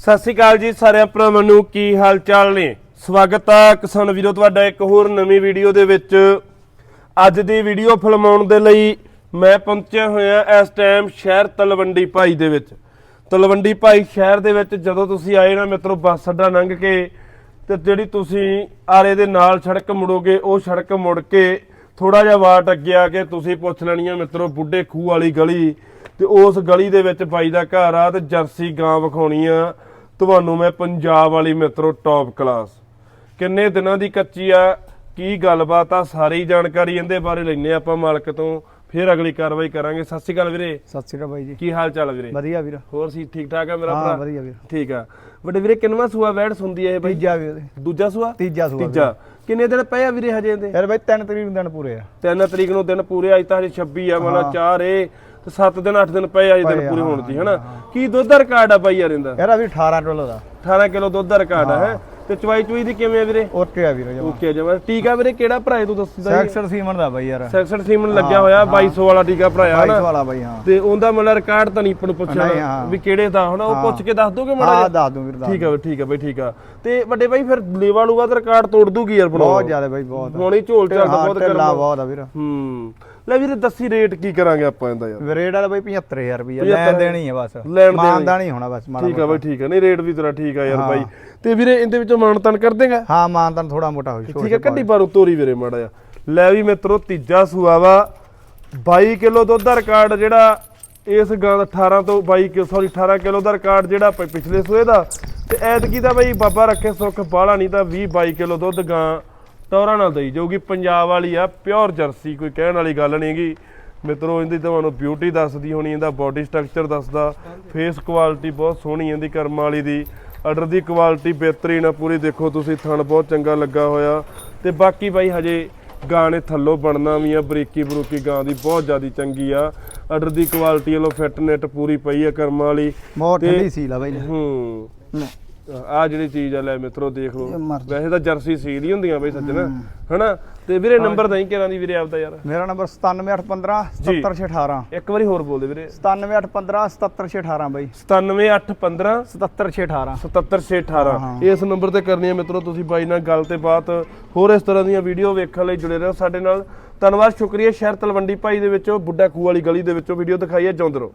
ਸਤਿ ਸ਼੍ਰੀ ਅਕਾਲ ਜੀ ਸਾਰਿਆਂ ਭਰਾਵਾਂ ਨੂੰ, ਕੀ ਹਾਲ ਚਾਲ ਨੇ? ਸਵਾਗਤ ਆ ਕਿਸਾਨ ਵੀਰੋ, ਤੁਹਾਡਾ ਇੱਕ ਹੋਰ ਨਵੀਂ ਵੀਡੀਓ ਦੇ ਵਿੱਚ। ਅੱਜ ਦੀ ਵੀਡੀਓ ਫਿਲਮਾਉਣ ਦੇ ਲਈ ਮੈਂ ਪਹੁੰਚਿਆ ਹੋਇਆ ਇਸ ਟਾਈਮ ਸ਼ਹਿਰ ਤਲਵੰਡੀ ਭਾਈ ਦੇ ਵਿੱਚ। ਤਲਵੰਡੀ ਭਾਈ ਸ਼ਹਿਰ ਦੇ ਵਿੱਚ ਜਦੋਂ ਤੁਸੀਂ ਆਏ ਨਾ ਮਿੱਤਰੋ ਬੱਸ ਅੱਡਾ ਲੰਘ ਕੇ ਤੇ ਜਿਹੜੀ ਤੁਸੀਂ ਆਰੇ ਦੇ ਨਾਲ ਸੜਕ ਮੁੜੋਗੇ, ਉਹ ਸੜਕ ਮੁੜ ਕੇ ਥੋੜਾ ਜਿਹਾ ਵਾਟ ਅੱਗੇ ਆ ਕੇ ਤੁਸੀਂ ਪੁੱਛ ਲੈਣੀ ਆ ਮਿੱਤਰੋ ਬੁੱਢੇ ਖੂਹ ਵਾਲੀ ਗਲੀ ਤੇ ਉਸ ਗਲੀ ਦੇ ਵਿੱਚ ਬਾਈ ਦਾ ਘਰ ਆ ਤੇ ਜਰਸੀ ਗਾਂ ਵਿਖਾਉਣੀ ਆ। ਤੁਹਾਨੂੰ ਮੈਂ ਪੰਜਾਬ ਵਾਲੀ ਮਿੱਤਰੋ ਟੌਪ ਕਲਾਸ ਕਿੰਨੇ ਦਿਨਾਂ ਦੀ ਕੱਚੀ ਆ ਕੀ ਗੱਲਬਾਤ ਆ ਸਾਰੀ ਜਾਣਕਾਰੀ ਇਹਦੇ ਬਾਰੇ ਲੈਣੇ ਆਪਾਂ ਮਾਲਕ ਤੋਂ। ਫਿਰ ਅਗਲੀ ਕਾਰਵਾਈ ਕਰਾਂਗੇ। ਸਤਿ ਸ਼੍ਰੀ ਅਕਾਲ ਵੀਰੇ। ਸਤਿ ਸ਼੍ਰੀ ਅਕਾਲ ਬਾਈ ਜੀ। ਕੀ ਹਾਲ ਚਾਲ ਵੀਰੇ? ਵਧੀਆ ਵੀਰ। ਹੋਰ ਸੀ ਠੀਕ ਠਾਕ ਆ ਮੇਰਾ ਹਾਂ ਭਰਾ? ਵਧੀਆ ਵੀਰ। ਠੀਕ ਆ। ਵੱਡੇ ਵੀਰੇ ਕਿੰਨਵਾਂ ਸੂਆ ਵੈੜ ਸੁੰਦੀ ਇਹ ਬਾਈ? ਤੀਜਾ ਵੀਰ। ਦੂਜਾ ਸੂਆ? ਤੀਜਾ ਸੂਆ ਤੀਜਾ। ਕਿੰਨੇ ਦਿਨ ਪਏ ਆ ਵੀਰੇ ਹਜੇ ਇਹਦੇ? ਯਾਰ ਬਾਈ ਤਿੰਨ ਤਰੀਕ ਨੂੰ ਦਿਨ ਪੂਰੇ ਆ। ਤਿੰਨ ਤਰੀਕ ਨੂੰ ਦਿਨ ਪੂਰੇ ਅੱਜ ਤਾਂ ਹਜੇ 26 ਆ ਮਤਲਬ 4 ਏ। ਤੇ 7 ਦਿਨ 8 ਦਿਨ ਪਏ ਆ ਜੇ ਦਿਨ ਪੂਰੇ ਹੋਣ ਦੀ ਹਨਾ? ਕੀ ਦੁੱਧ ਦਾ ਰਿਕਾਰਡ ਆ ਬਾਈ ਯਾਰ ਇਹਦਾ? ਯਾਰ ਆ ਵੀ 18 ਟੋਲ ਦਾ। 18 ਕਿਲੋ ਦੁੱਧ ਦਾ ਰਿਕਾਰਡ ਆ ਹੈ? ਤੇ ਚਵਾਈ ਚੁਈ ਦੀ ਕਿਵੇਂ ਆ ਵੀਰੇ? ਓਕੇ ਆ ਵੀਰ ਜਮਾ। ਓਕੇ ਜਮਾ। ਟੀਕਾ ਵੀਰੇ ਕਿਹੜਾ ਭਰਾ ਤੂੰ ਦੱਸਦਾ ਸੈਕਸ਼ਨ ਸੀਮਨ ਦਾ ਬਾਈ ਯਾਰ। ਸੈਕਸ਼ਨ ਸੀਮਨ ਲੱਗਿਆ ਹੋਇਆ 2200 ਵਾਲਾ ਟੀਕਾ ਭਰਾਇਆ 22 ਹਨਾ? ਵਾਲਾ ਬਾਈ ਹਾਂ। ਤੇ ਉਹਦਾ ਮਤਲਬ ਰਿਕਾਰਡ ਤਾਂ ਨਹੀਂ ਆਪਾਂ ਨੂੰ। ਵੀ ਕਿਹੜੇ ਦਾ ਹਨਾ? ਉਹ ਪੁੱਛ ਕੇ ਦੱਸ ਦੋਗੇ ਮਾੜਾ ਹਾਂ ਦੱਸ ਦੂੰ ਵੀਰ ਦੱਸ ਠੀਕ ਆ ਬਈ ਠੀਕ ਆ ਬਈ ਠੀਕ ਆ। ਤੇ ਵੱਡੇ ਬਾਈ ਫਿਰ ਲੇਵਾ ਲੂਵਾ ਦਾ ਰਿਕਾਰਡ ਤੋੜ ਦੂਗੀ ਯਾਰ ਬਣਾਓ ਬਹੁਤ ਜ਼ਿਆਦਾ ਬਾਈ ਬਹੁਤ। ਹੁਣ ਝੋਲ ਚੱਲਦਾ ਬਹੁਤ ਕਰਮ ਬਹੁਤ ਆ ਵੀਰ। ਹੂੰ। ਲੈ ਵੀਰੇ ਦੱਸੀ ਰੇਟ ਕੀ ਕਰਾਂਗੇ ਆਪਾਂ ਇਹਦਾ ਯਾਰ? ਰੇਟ ਵਾਲਾ ਬਾਈ 75000 ਰੁਪਏ ਲੈਣ ਦੇਣੀ ਹੈ ਬਸ। ਲੈਣ ਦੇਣੀ। ਮਾਨਦਾ ਨਹੀਂ ਹੋਣਾ ਬਸ ਮਾੜਾ ਠੀਕ ਆ ਬਈ ਠੀਕ ਆ। ਨਹੀਂ ਰੇਟ ਵੀ ਤੇਰਾ ਠੀਕ ਆ ਯਾਰ। ਬਾਈ। ਤੇ ਵੀਰੇ ਇਹਦੇ ਵਿੱਚੋਂ ਮਾਨਤਨ ਕਰ ਦੇਗਾ? ਹਾਂ ਮਾਨਦਾ ਥੋੜਾ ਮੋਟਾ ਹੋਈ ਠੀਕ ਆ ਕੱਢੀ ਪਰ ਤੋਰੀ ਵੀਰੇ ਮਾੜਾ ਜਿਹਾ। ਲੈ ਵੀ ਮਿੱਤਰੋ ਤੀਜਾ ਸੂਆ ਵਾ। 22 ਕਿਲੋ ਦੁੱਧ ਦਾ ਰਿਕਾਰਡ ਜਿਹੜਾ ਇਸ ਗਾਂ ਦਾ 18 ਤੋਂ 22 ਕਿਲੋ ਸੌਰੀ 18 ਕਿਲੋ ਦਾ ਰਿਕਾਰਡ ਜਿਹੜਾ ਪਿਛਲੇ ਸੂਏ ਦਾ। ਤੇ ਐਤਕੀ ਦਾ ਬਈ ਬਾਬਾ ਰੱਖੇ ਸੁੱਖ ਬਾਹਲਾ ਨਹੀਂ ਤਾਂ 20 22 ਕਿਲੋ ਦੁੱਧ ਗਾਂ ਟੌਰਾ ਨਾਲ ਦਈ ਜਾਊਗੀ। ਪੰਜਾਬ ਵਾਲੀ ਆ ਪਿਓਰ ਜਰਸੀ ਕੋਈ ਕਹਿਣ ਵਾਲੀ ਗੱਲ ਨਹੀਂਗੀ ਮਿੱਤਰੋ ਇਹਦੀ ਤੁਹਾਨੂੰ ਬਿਊਟੀ ਦੱਸਦੀ ਹੋਣੀ ਇਹਦਾ ਬਾਡੀ ਸਟਰਕਚਰ ਦੱਸਦਾ। ਫੇਸ ਕੁਆਲਿਟੀ ਬਹੁਤ ਸੋਹਣੀ ਇਹਦੀ ਕਰਮ ਵਾਲੀ ਦੀ। ਆਰਡਰ ਦੀ ਕੁਆਲਿਟੀ ਬਿਹਤਰੀਨ ਆ ਪੂਰੀ ਦੇਖੋ ਤੁਸੀਂ ਥਣ ਬਹੁਤ ਚੰਗਾ ਲੱਗਾ ਹੋਇਆ। ਤੇ ਬਾਕੀ ਬਾਈ ਹਜੇ ਗਾਂ ਨੇ ਥੱਲੋਂ ਬਣਨਾ ਵੀ ਆ ਬਰੀਕੀ ਬਰੂਕੀ ਗਾਂ ਦੀ ਬਹੁਤ ਜ਼ਿਆਦੀ ਚੰਗੀ ਆ। ਆਰਡਰ ਦੀ ਕੁਆਲਿਟੀ ਵੱਲੋਂ ਫਿੱਟ ਨੈਟ ਪੂਰੀ ਪਈ ਆ ਕਰਮਾਂ ਵਾਲੀ। ਬਹੁਤ ਠੰਡੀ ਸੀਲ ਆ ਬਾਈ। ਹੂੰ। ਆ ਜਿਹੜੀ ਚੀਜ਼ ਆ ਲੈ ਮਿੱਤਰੋ ਦੇਖ ਲਓ। ਵੈਸੇ ਤਾਂ ਜਰਸੀ ਸੀਲ ਹੀ ਹੁੰਦੀਆਂ ਬਈ ਸੱਜਣਾ। ਹਨਾ? ਤੇ ਵੀਰੇ ਨੰਬਰ ਦਈ ਕਿਹਨਾਂ ਦੀ ਵੀਰੇ ਆਪਦਾ ਯਾਰ? ਮੇਰਾ ਨੰਬਰ 97815 ਜੀ। 77618 ਇੱਕ ਵਾਰੀ ਹੋਰ ਬੋਲ ਦੇ ਵੀਰੇ। 97815 77618 ਬਾਈ। 97815 77618 77618 ਹਾਂ। ਇਸ ਨੰਬਰ ਤੇ ਕਰਨੀ ਹੈ ਮਿੱਤਰੋ ਤੁਸੀਂ ਬਾਈ ਨਾਲ ਗੱਲ ਤੇ ਬਾਤ। ਹੋਰ ਇਸ ਤਰ੍ਹਾਂ ਦੀਆਂ ਵੀਡੀਓ ਵੇਖਣ ਲਈ ਜੁੜੇ ਰਹੋ ਸਾਡੇ ਨਾਲ। ਧੰਨਵਾਦ ਸ਼ੁਕਰੀਆ। ਸ਼ਹਿਰ ਤਲਵੰਡੀ ਭਾਈ ਦੇ ਵਿੱਚੋਂ ਬੁੱਢਾ ਖੂਹ ਵਾਲੀ ਗਲੀ ਦੇ ਵਿੱਚੋਂ ਵੀਡੀਓ ਦਿਖਾਈ ਹੈ। ਜੌਂਦਰੋ